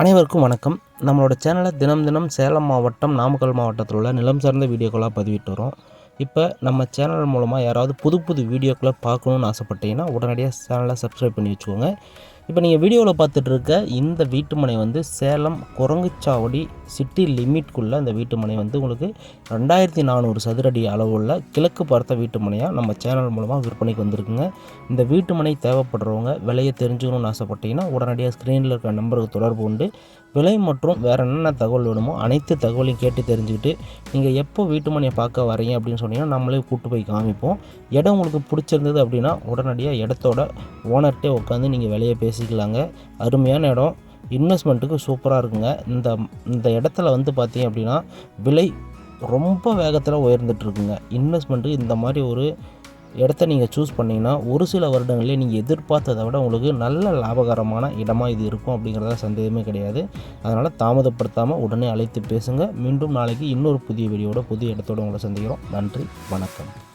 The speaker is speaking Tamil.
அனைவருக்கும் வணக்கம். நம்மளோட சேனலை தினம் தினம் சேலம் மாவட்டம் நாமக்கல் மாவட்டத்தில் உள்ள நிலம் சார்ந்த வீடியோக்களாக பதிவிட்டு வரோம். இப்போ நம்ம சேனல் மூலமாக யாராவது புது புது வீடியோக்களை பார்க்கணுன்னு ஆசைப்பட்டீங்கன்னா உடனடியாக சேனலை சப்ஸ்கிரைப் பண்ணி வச்சுக்கோங்க. இப்போ நீங்கள் வீடியோவில் பார்த்துட்டு இருக்க இந்த வீட்டுமனை வந்து சேலம் குரங்குச்சாவடி சிட்டி லிமிட்குள்ளே இந்த வீட்டுமனை வந்து உங்களுக்கு ரெண்டாயிரத்தி நானூறு சதுரடி அளவுள்ள கிழக்கு பார்த்த வீட்டுமனையாக நம்ம சேனல் மூலமாக விற்பனைக்கு வந்திருக்குங்க. இந்த வீட்டுமனை தேவைப்படுறவங்க விலையை தெரிஞ்சுக்கணும்னு ஆசைப்பட்டீங்கன்னா உடனடியாக ஸ்க்ரீனில் இருக்கிற நம்பருக்கு தொடர்பு கொண்டு விலை மற்றும் வேறு என்னென்ன தகவல் வேணுமோ அனைத்து தகவலையும் கேட்டு தெரிஞ்சுக்கிட்டு நீங்கள் எப்போ வீட்டுமனையை பார்க்க வரீங்க அப்படின்னு சொன்னீங்கன்னா நம்மளே கூட்டு போய் காமிப்போம். இடம் உங்களுக்கு பிடிச்சிருந்தது அப்படின்னா உடனடியாக இடத்தோட ஓனர்கிட்டே உட்காந்து நீங்கள் விலையை பேசிக்கலாங்க. அருமையான இடம். இன்வெஸ்ட்மெண்ட்டுக்கு சூப்பராக இருக்குங்க. இந்த இந்த இடத்துல வந்து பார்த்தீங்க அப்படின்னா விலை ரொம்ப வேகத்தில் உயர்ந்துட்டுருக்குங்க. இன்வெஸ்ட்மெண்ட்டுக்கு இந்த மாதிரி ஒரு இடத்த நீங்கள் சூஸ் பண்ணிங்கன்னா ஒரு சில வருடங்களே நீங்கள் எதிர்பார்த்ததை விட உங்களுக்கு நல்ல லாபகரமான இடமா இது இருக்கும் அப்படிங்கிறத சந்தேகமே கிடையாது. அதனால் தாமதப்படுத்தாமல் உடனே அழைத்து பேசுங்க. மீண்டும் நாளைக்கு இன்னொரு புதிய வீடியோட புதிய இடத்தோட உங்களை சந்திக்கிறோம். நன்றி வணக்கம்.